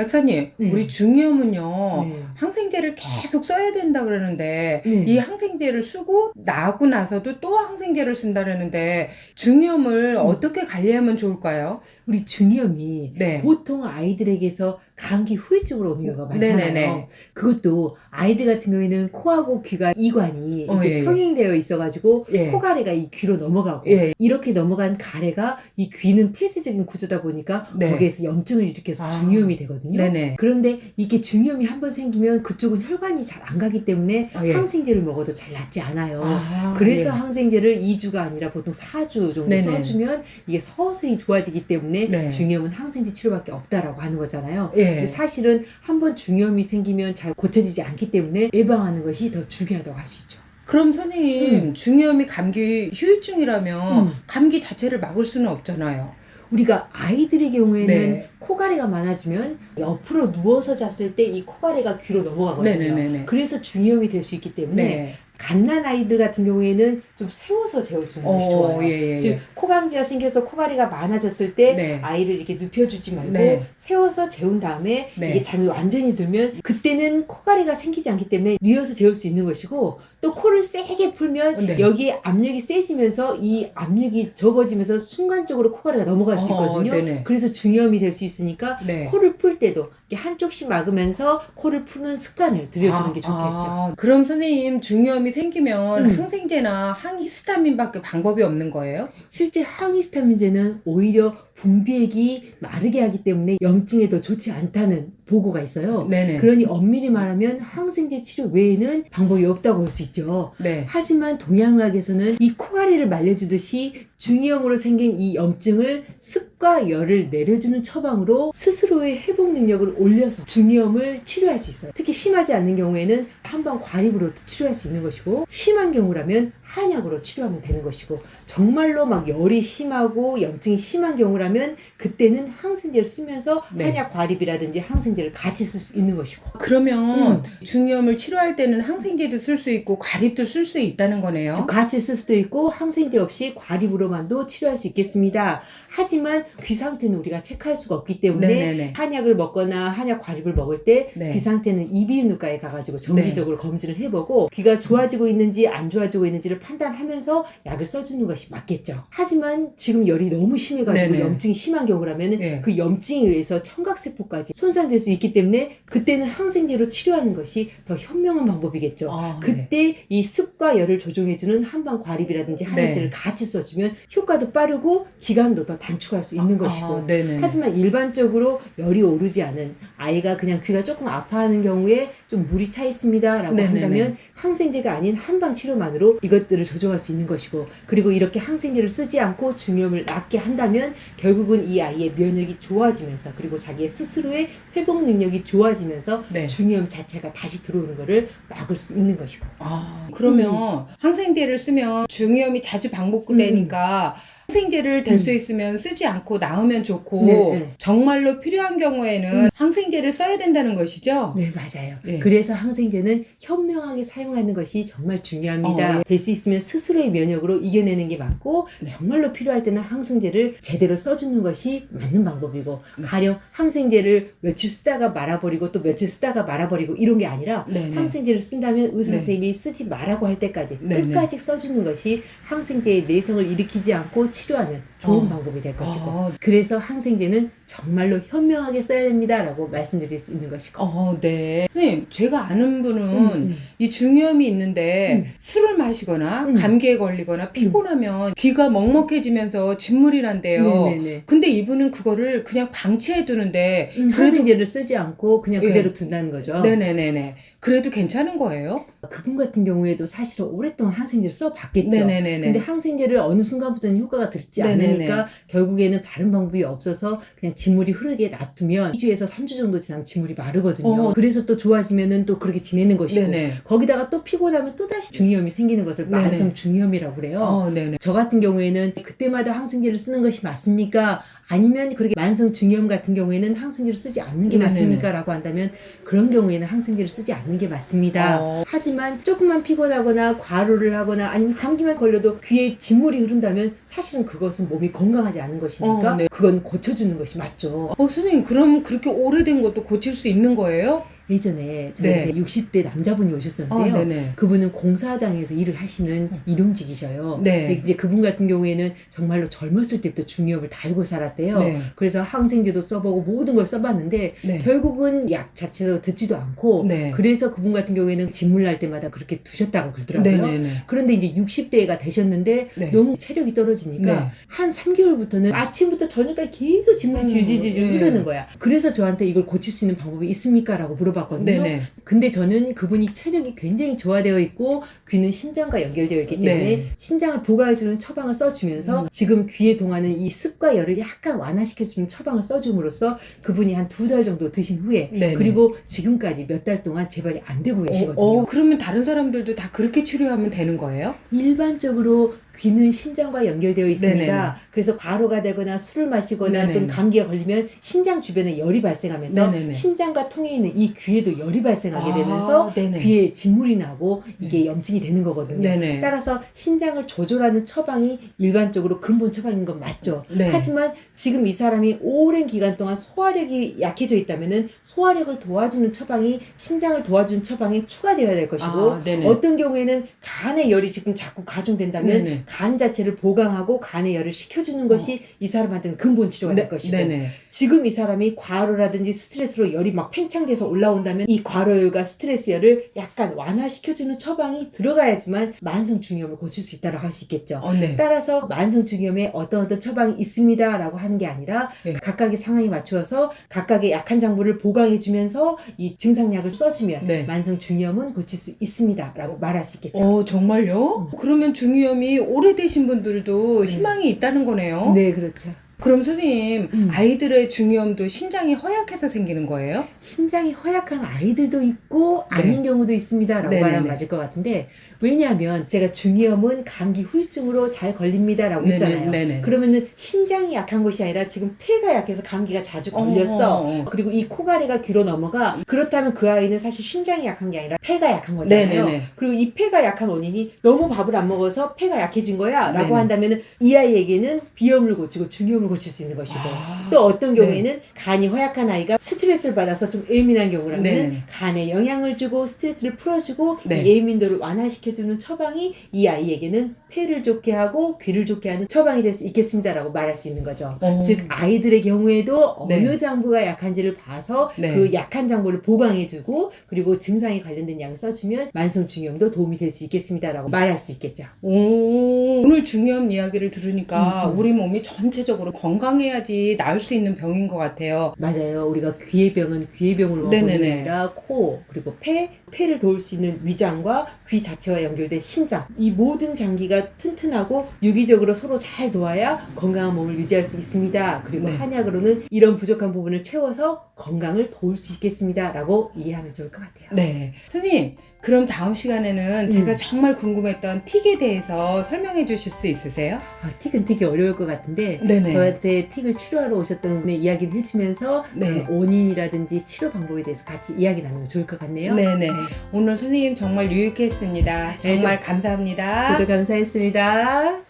약사님, 네. 우리 중이염은요. 네. 항생제를 계속 써야 된다 그러는데 네. 이 항생제를 쓰고 나고 나서도 또 항생제를 쓴다 그러는데 중이염을 음. 어떻게 관리하면 좋을까요? 우리 중이염이 네. 보통 아이들에게서 감기 후유증으로 오는 경우가 많잖아요. 네네네. 그것도 아이들 같은 경우에는 코하고 귀가 이관이 어, 이렇게 예, 예. 평행되어 있어가지고 예. 코가래가 이 귀로 넘어가고 예. 이렇게 넘어간 가래가 이 귀는 폐쇄적인 구조다 보니까 네. 거기에서 염증을 일으켜서 아. 중이염이 되거든요. 네네. 그런데 이게 중이염이 한 번 생기면 그쪽은 혈관이 잘 안 가기 때문에 어, 예. 항생제를 먹어도 잘 낫지 않아요. 아, 그래서 예. 항생제를 2주가 아니라 보통 4주 정도 네네. 써주면 이게 서서히 좋아지기 때문에 네. 중이염은 항생제 치료밖에 없다라고 하는 거잖아요. 예. 근데 사실은 한번 중이염이 생기면 잘 고쳐지지 않기 때문에 예방하는 것이 더 중요하다고 할 수 있죠. 그럼 선생님 중이염이 감기 휴유증이라면 음. 감기 자체를 막을 수는 없잖아요. 우리가 아이들의 경우에는 네. 코가래가 많아지면 옆으로 누워서 잤을 때 이 코가래가 귀로 넘어가거든요. 네네네네. 그래서 중이염이 될 수 있기 때문에 네. 갓난 아이들 같은 경우에는 좀 세워서 재워주는 것이 좋아요. 어, 예, 예, 즉 예. 코감기가 생겨서 코가리가 많아졌을 때 네. 아이를 이렇게 눕혀주지 말고 네. 세워서 재운 다음에 네. 이게 잠이 완전히 들면 그때는 코가리가 생기지 않기 때문에 뉘어서 재울 수 있는 것이고 또 코를 세게 풀면 네. 여기에 압력이 세지면서 이 압력이 적어지면서 순간적으로 코가리가 넘어갈 수 어, 있거든요. 네네. 그래서 중이염이 될 수 있으니까 네. 코를 풀 때도 한쪽씩 막으면서 코를 푸는 습관을 들여주는 게 좋겠죠. 아, 그럼 선생님 중이 염이 생기면 음. 항생제나 항히스타민밖에 방법이 없는 거예요? 실제 항히스타민제는 오히려 분비액이 마르게 하기 때문에 염증에 더 좋지 않다는 보고가 있어요. 네네. 그러니 엄밀히 말하면 항생제 치료 외에는 방법이 없다고 볼 수 있죠. 네. 하지만 동양의학에서는 이 코가리를 말려주듯이 중이염으로 생긴 이 염증을 습과 열을 내려주는 처방으로 스스로의 회복 능력을 올려서 중이염을 치료할 수 있어요. 특히 심하지 않는 경우에는 한방 과립으로 치료할 수 있는 것이고 심한 경우라면 한약으로 치료하면 되는 것이고 정말로 막 열이 심하고 염증이 심한 경우라면 그때는 항생제를 쓰면서 네. 한약 과립이라든지 항생제 를 같이 쓸 수 있는 것이고 그러면 음. 중이염을 치료할 때는 항생제도 쓸 수 있고 과립도 쓸 수 있다는 거네요. 즉, 같이 쓸 수도 있고 항생제 없이 과립으로만도 치료할 수 있겠습니다. 하지만 귀 상태는 우리가 체크할 수가 없기 때문에 네네네. 한약을 먹거나 한약 과립을 먹을 때 귀 네. 상태는 이비인후과에 가가지고 정기적으로 검진을 해보고 귀가 좋아지고 있는지 안 좋아지고 있는지를 판단하면서 약을 써주는 것이 맞겠죠. 하지만 지금 열이 너무 심해가지고 네네. 염증이 심한 경우라면 예. 그 염증에 의해서 청각세포까지 손상될 수 있기 때문에 그때는 항생제로 치료하는 것이 더 현명한 방법이겠죠. 아, 네. 그때 이 습과 열을 조종해주는 한방 과립이라든지 항생제를 네. 같이 써주면 효과도 빠르고 기간도 더 단축할 수 있는 것이고 아, 네네. 하지만 일반적으로 열이 오르지 않은 아이가 그냥 귀가 조금 아파하는 경우에 좀 물이 차 있습니다라고 네네네. 한다면 항생제가 아닌 한방 치료만으로 이것들을 조정할 수 있는 것이고 그리고 이렇게 항생제를 쓰지 않고 중이염을 낫게 한다면 결국은 이 아이의 면역이 좋아지면서 그리고 자기의 스스로의 회복 능력이 좋아지면서 네. 중이염 자체가 다시 들어오는 것을 막을 수 있는 것이고. 아, 그러면 항생제를 쓰면 중이염이 자주 반복되니까 항생제를 댈수 음. 있으면 쓰지 않고 나으면 좋고 네, 네. 정말로 필요한 경우에는 음. 항생제를 써야 된다는 것이죠? 네, 맞아요. 네. 그래서 항생제는 현명하게 사용하는 것이 정말 중요합니다. 어, 예. 될 수 있으면 스스로의 면역으로 이겨내는 게 맞고, 네. 정말로 필요할 때는 항생제를 제대로 써주는 것이 맞는 방법이고, 음. 가령 항생제를 며칠 쓰다가 말아버리고 또 며칠 쓰다가 말아버리고 이런 게 아니라, 네 네. 항생제를 쓴다면 의사 네. 선생님이 쓰지 말라고 할 때까지 네네. 끝까지 써주는 것이 항생제의 내성을 일으키지 않고 치료하는 좋은 어. 방법이 될 것이고, 아, 그래서 항생제는 정말로 현명하게 써야 됩니다라고 말씀드릴 수 있는 것이고. 어, 네. 선생님, 제가 아는 분은 음, 음. 이 중이염이 있는데 음. 술을 마시거나 음. 감기에 걸리거나 피곤하면 귀가 먹먹해지면서 진물이 난대요. 네네네. 근데 이분은 그거를 그냥 방치해 두는데 음, 그래도 항생제를 쓰지 않고 그냥 예. 그대로 둔다는 거죠. 네네네네. 그래도 괜찮은 거예요? 그분 같은 경우에도 사실은 오랫동안 항생제를 써봤겠죠. 네네네네. 근데 항생제를 어느 순간부터는 효과가 들지 네네네. 않으니까 결국에는 다른 방법이 없어서 그냥 진물이 흐르게 놔두면 2주에서 3주 정도 지나면 진물이 마르거든요. 어. 그래서 또 좋아지면은 또 그렇게 지내는 것이고 네네. 거기다가 또 피곤하면 또 다시 중이염이 생기는 것을 네네. 만성 중이염이라고 그래요. 어. 저 같은 경우에는 그때마다 항생제를 쓰는 것이 맞습니까? 아니면 그렇게 만성 중이염 같은 경우에는 항생제를 쓰지 않는 게 네네네. 맞습니까? 라고 한다면 그런 경우에는 항생제를 쓰지 않는 게 맞습니다. 어. 하지만 조금만 피곤하거나 과로를 하거나 아니면 감기만 걸려도 귀에 진물이 흐른다면 사실은 사실은 그것은 몸이 건강하지 않은 것이니까 어, 네. 그건 고쳐주는 것이 맞죠. 어, 선생님, 그럼 그렇게 오래된 것도 고칠 수 있는 거예요? 예전에 저한테 60대 남자분이 아, 오셨었는데요. 네네. 그분은 공사장에서 일을 하시는 일용직이셔요. 네. 이제 그분 같은 경우에는 정말로 젊었을 때부터 중이염을 달고 살았대요. 네. 그래서 항생제도 써보고 모든 걸 써봤는데 네. 결국은 약 자체도 듣지도 않고 네. 그래서 그분 같은 경우에는 진물 날 때마다 그렇게 두셨다고 그러더라고요. 네 네 네. 그런데 이제 60대가 되셨는데 네. 너무 체력이 떨어지니까 네. 한 3개월부터는 아침부터 저녁까지 계속 진물이 음, 질질질 네. 흐르는 거야. 그래서 저한테 이걸 고칠 수 있는 방법이 있습니까? 라고 물어봤 거든요. 네네. 근데 저는 그분이 체력이 굉장히 저하되어 있고 귀는 심장과 연결되어 있기 때문에 네. 신장을 보강해주는 처방을 써주면서 음. 지금 귀에 동하는 이 습과 열을 약간 완화시켜주는 처방을 써줌으로써 그분이 한 두 달 정도 드신 후에 네네. 그리고 지금까지 몇 달 동안 재발이 안 되고 계시거든요. 어, 어, 그러면 다른 사람들도 다 그렇게 치료하면 되는 거예요? 일반적으로 귀는 신장과 연결되어 있습니다. 네네네. 그래서 과로가 되거나 술을 마시거나 네네네. 또는 감기가 걸리면 신장 주변에 열이 발생하면서 네네네. 신장과 통에 있는 이 귀에도 열이 발생하게 아, 되면서 네네. 귀에 진물이 나고 이게 염증이 되는 거거든요. 네네. 따라서 신장을 조절하는 처방이 일반적으로 근본 처방인 건 맞죠. 네. 하지만 지금 이 사람이 오랜 기간 동안 소화력이 약해져 있다면은 소화력을 도와주는 처방이 신장을 도와주는 처방에 추가되어야 될 것이고 아, 네네. 어떤 경우에는 간의 열이 지금 자꾸 가중된다면 네네. 간 자체를 보강하고 간의 열을 식혀주는 것이 이 사람한테는 근본 치료가 될 것이고 어. 네네. 지금 이 사람이 과로라든지 스트레스로 열이 막 팽창돼서 올라온다면 이 과로열과 스트레스 열을 약간 완화시켜주는 처방이 들어가야지만 만성 중이염을 고칠 수 있다고 할 수 있겠죠. 어, 네. 따라서 만성 중이염에 어떤 어떤 처방이 있습니다라고 하는 게 아니라 네. 각각의 상황에 맞추어서 각각의 약한 장부를 보강해주면서 이 증상약을 써주면 네. 만성 중이염은 고칠 수 있습니다라고 말할 수 있겠죠. 어, 정말요? 그러면 중이염이 오래되신 분들도 희망이 있다는 거네요? 네, 그렇죠. 그럼 선생님, 음. 아이들의 중이염도 신장이 허약해서 생기는 거예요? 신장이 허약한 아이들도 있고 네. 아닌 경우도 있습니다라고 네네네. 말하면 맞을 것 같은데 왜냐하면 제가 중이염은 감기 후유증으로 잘 걸립니다라고 했잖아요. 네네. 그러면은 신장이 약한 것이 아니라 지금 폐가 약해서 감기가 자주 걸렸어. 어, 어, 어. 그리고 이 코가리가 귀로 넘어가 그렇다면 그 아이는 사실 신장이 약한 게 아니라 폐가 약한 거잖아요. 네네네. 그리고 이 폐가 약한 원인이 너무 밥을 안 먹어서 폐가 약해진 거야라고. 한다면은 이 아이에게는 비염을 고치고 중이염을 고칠 수 있는 것이고 아. 또 어떤 경우에는 간이 허약한 아이가 스트레스를 받아서 좀 예민한 경우라면 네네. 간에 영향을 주고 스트레스를 풀어주고 네. 이 예민도를 완화시켜주는 처방이 이 아이에게는 폐를 좋게 하고 귀를 좋게 하는 처방이 될 수 있겠습니다라고 말할 수 있는 거죠. 어. 즉 아이들의 경우에도 어느 네. 장부가 약한지를 봐서 네. 그 약한 장부를 보강해주고 그리고 증상에 관련된 약을 써주면 만성 중이염도 도움이 될 수 있겠습니다라고 말할 수 있겠죠. 오, 오늘 중요한 이야기를 들으니까 음, 음. 우리 몸이 전체적으로 건강해야지 나을 수 있는 병인 것 같아요. 맞아요. 우리가 귀의 병은 귀의 병으로만 보는 게 네네네. 아니라 코 그리고 폐, 폐를 도울 수 있는 위장과 귀 자체와 연결된 신장 이 모든 장기가 튼튼하고 유기적으로 서로 잘 도와야 건강한 몸을 유지할 수 있습니다. 그리고 네. 한약으로는 이런 부족한 부분을 채워서 건강을 도울 수 있겠습니다라고 이해하면 좋을 것 같아요. 네. 선생님, 그럼 다음 시간에는 음. 제가 정말 궁금했던 틱에 대해서 설명해 주실 수 있으세요? 아, 틱은 되게 어려울 것 같은데 네네. 저 한테 틱을 치료하러 오셨던 분의 이야기를 해주면서 네. 그 원인이라든지 치료 방법에 대해서 같이 이야기 나누면 좋을 것 같네요. 네네. 오늘 선생님 정말 유익했습니다. 정말 저- 감사합니다. 저도 감사했습니다.